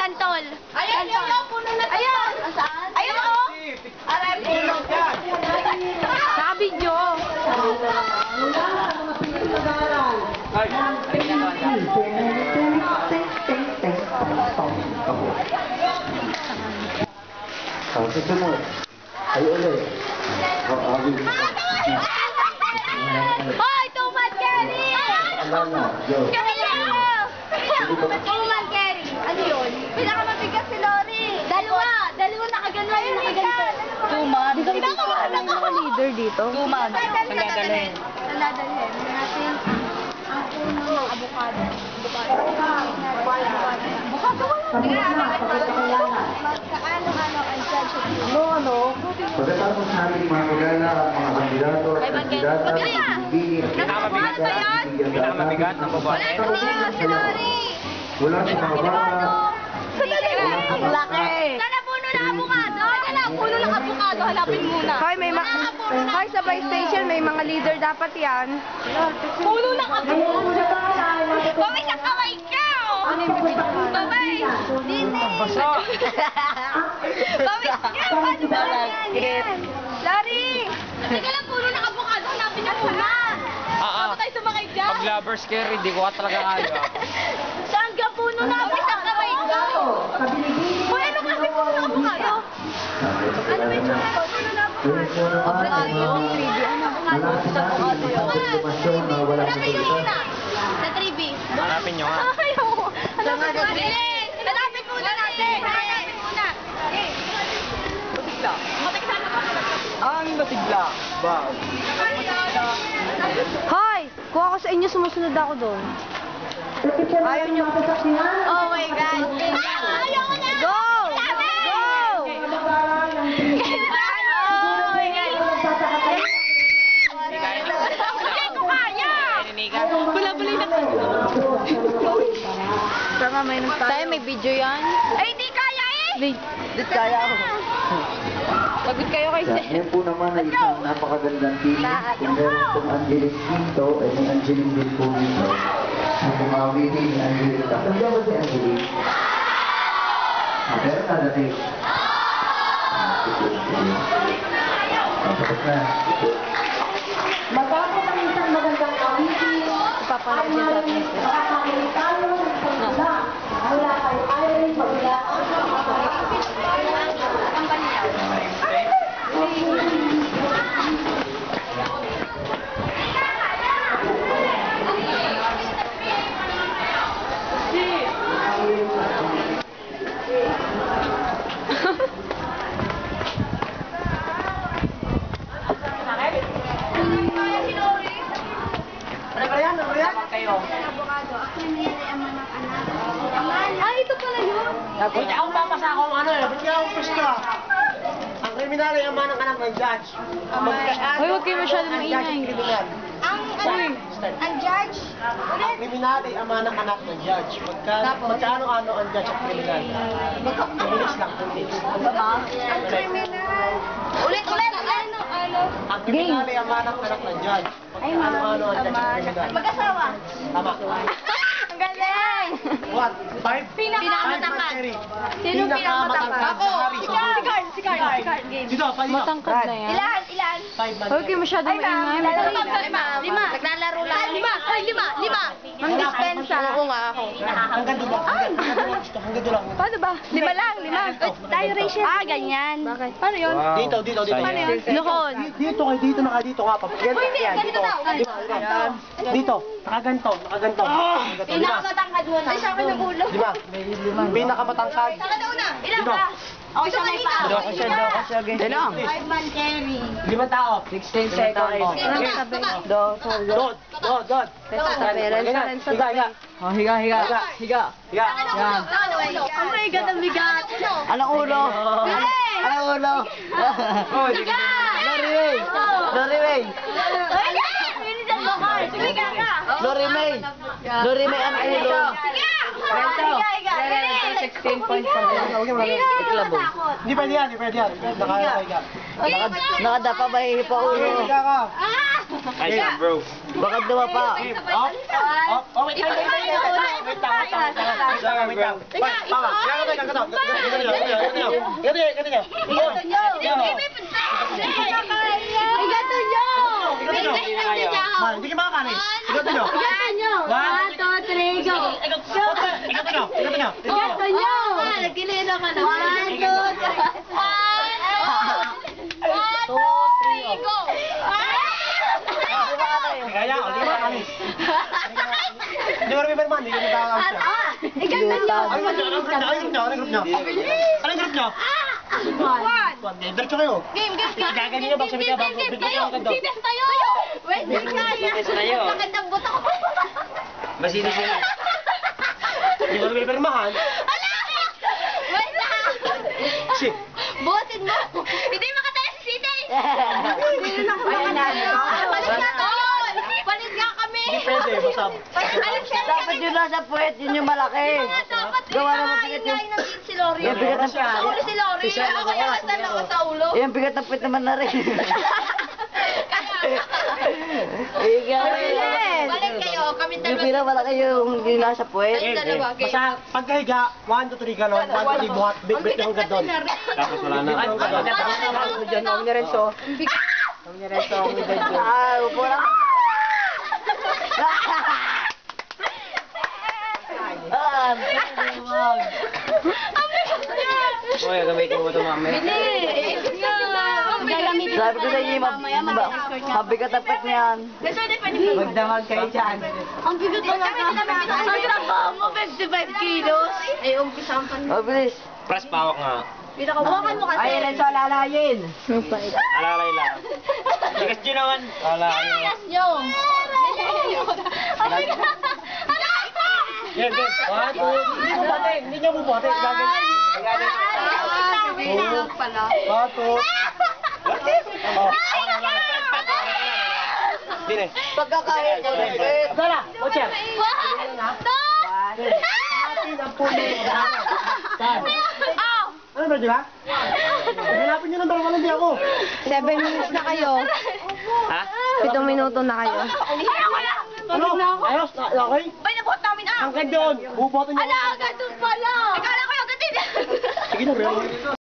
santol. Ayan, yun yung puno na santol. Ayan. Saan? Ayun oh. Aray, puno. Sa video. Ang susunod ay ulit. Hoy, tumad Kerry! Joe. Tumad Kerry. Ano yun? Pinakamabigat si Lori. Dalawa. Dalawa nakaganwa yung nakaganito. Tumad. Pinakamabigat ang mga leader dito. Tumad. Saan dadalhin? Saan dadalhin? Natin ang puno ng avocado. Avocado wala. Magkaano-ano ang judge of you. No, ano? Pagkatapos namin mga kilala ang mga kandidato at kandidata, Bakit yan? bibigyan Nakakamabigat ba yan? Pinakamabigat ng Wala na si Lori. Wala sa mga bata. Sandali. Ang laki. Sana puno ng puno avocado. Hanapin muna. Hoy, may ma Hoy, sa buy station, may mga leader dapat yan. Puno ng avocado. Babay sa kamay ka. oh. Ano yung? Babay. Dini. Babay ka. Paano ba yan? Lori. Teka lang, puno ng avocado. Hanapin na muna. Ah, ah. Bago tayo sumakay dyan. Pag lovers carry, di ko ka talaga kaya. Saan ka puno na babay sa kamay ka? Hoy, ano kasi puno ng avocado? Ano ba yung tsura ko? Puno ng avocado. Wala sa natin ang konfirmasyon na wala sa Hanapin nyo muna. Sa 3B. Hanapin nyo nga. Ayaw. Hanapin mo. Bilis. Hanapin muna natin. Hanapin muna. Eh. Matiksan ka. Ang masigla. Ba? Hoy, kung ako sa inyo, sumusunod ako doon. Ayaw nyo. Oh my God. Ayaw ko na. Go! Go! Oh my God. Hindi ko kaya. Naninigan. Bula-bula na. Tama, may nagtayo. Tayo, may video yan. Ay, hindi kaya ako. Pagod kayo kay Sa Seth. amin po naman ay isang napakagandang team. Kung meron pong Angelis dito, ay may Angeline din po dito. Ang pumawitin ni Angelita. Nandiyan ba si Angeline? Ah, meron na natin. Ah, sige, sige. Ah, tapos na. Papanood niya sa atin. Ay, Ba't ako papasa akong ano eh? Ba't ako pusta? Ang kriminal ay ama ng anak ng judge. Hoy, huwag kayo masyadong maingay. Kriminal. Ang, ano, ang judge. Ang kriminal ay ama ng anak ng judge. Magka, magkaano-ano ang judge at kriminal? Pulis lang, pulis. Ang criminal. Ulit, ulit. Ano, ano? Ang kriminal ay ama ng anak ng judge. Magkaano-ano ang judge at kriminal? Mag-asawa. Tama. What? Five? Pinakamatapat. Sino pinakamatapat? Ako. Si Carl. Si Carl. Si Carl. Si Carl. Game. Dito, pa dito. Matangkad na yan. Ilan? Ilan? Five. Huwag kayo masyadong maingay. Lima. Lima. Lima. Naglalaro lang. Lima. Ay, lima. Lima. Ang dispensa. Oo nga ako. Hanggang dulo. Hanggang dulo. Hanggang dulo. Paano ba? Lima lang, lima. Tayo, Rachel. Ah, ganyan. Bakit? Paano yun? Dito, dito, dito. Paano yun? Lukon. Dito kayo, dito na kayo, dito nga. Ganito, Uy, hindi. yan, Ganito dito. Dito, dito. Nakaganto, nakaganto. Lima. Pinakamatangkad mo na. Ay, sa akin ng ulo. Lima. Pinakamatangkad. Saka na. Ilan ba? Ako siya may pa. Dito ako siya, dito ako siya. Ganyan lang. Five man carry. Lima tao. 16 seconds. Ano sabi? Dod, dod, dod, dod. sabi, Renzo, Renzo, Higa, higa. Oh, higa, higa. Higa. Higa. Higa. Yan. Oh my God, ang bigat. Anong ulo? Anong ulo? Oh, di ka. Lori Ray. Lori Ray. Ay, Bilisan mo, Carl. Sige ka ka. Lori May. Lori May, ang ulo. Sige! Higa, higa. Galing. 16 points pa rin. Hindi ka matakot. Hindi pwede yan, hindi pwede yan. Nakahiga. Naka- Nakadapa ba hihipa ulo? Higa ka. Ah! Ay, bro. Bakit dawa pa? Off. Off. Oh, wait, wait, wait, wait, wait, wait, wait lang, wait lang, wait lang, wait lang, wait lang. Teka, Pa- Pawa, isa. ganito, ganito, ganito, ganito, ganito, ganito, ganito, ganito, ganito. Igato nyo! Igato nyo! Igato nyo. Man, hindi ka makakanin. Igato nyo. Igato nyo! One, two, three, nyo, sinabi nyo. Gato nyo! Nagkilino ka naman. One, two, three. One, two, three, go! Kaya, lima kami. Hindi ko rin may man, hindi ko nagkakawin siya. Ikanta nyo! Anong group nyo? Anong group nyo? Anong group nyo? One! One, diretso kayo. Game, game, game! Gaganyan nyo, bakit sabi ka, bakit sabi ka, bakit sabi ka, Wait, wait, wait! Nakit ang buto ko! Masinis na hindi ko remember man. Ala! Wait lang! Shit. Butin mo! Hindi makatayo si Sita eh! Hindi na ako makalayo. Palit nga doon! Palit nga kami! Hindi pwede, basta. Dapat yun nasa puwet, yun yung malaki. Dapat Gawa naman bigat yung... Si Lori. Yung bigat ng... Sa ulo si Lori. Ako yung hatan ako sa ulo. Yung bigat ng puwet naman na rin. Ikaw. Balik kayo kami dalawa. Yung pila wala kayong hindi nasa puwet. Kami dalawa, okay. Basta pagkahiga, 1, 2, 3, ganon. 1, 2, 3, buhat. Big big hanggang doon. Tapos wala na. Ang maganda ka naman mo dyan. Ang nireso. Ang nireso. Ang nireso. Ah, upo lang. Ah, ang nireso. O, yung gamitin mo ba ito mamaya? Bilis! Gagamitin Sabi ko sa inyo, mamaya mag-escort niya. Mabigat ang pet niyan. Magdamag kayo dyan. Ang bigat mo lang. Ang trabaho mo, 55 kilos. Ay, umpisan oh, pa niya. Mabilis. Press pawak nga. Pinakawakan mo kasi. Ayun, ito, alalayin. Alalay lang. Likas nyo naman. Alalay. Likas nyo. Alalay. Alalay. Yan, yan. One, two, three. Hindi nyo bubote. Gagawin. Ah, pala. 1, 2. Oh. Dire. Pagkakaya niya ng puwet. Dala, Ocher. One, two, Natin ang puno. Saan? Oh! Ano ba, di ba? Hanapin nyo ng dalawa lang di ako. Seven minutes na kayo. Ha? Pitong minuto na kayo. Ayaw ko na! Ano? Ayos, okay? Bay, nabuhat namin ah! Hanggang doon. Buboto nyo. Ala, agad Aqui também.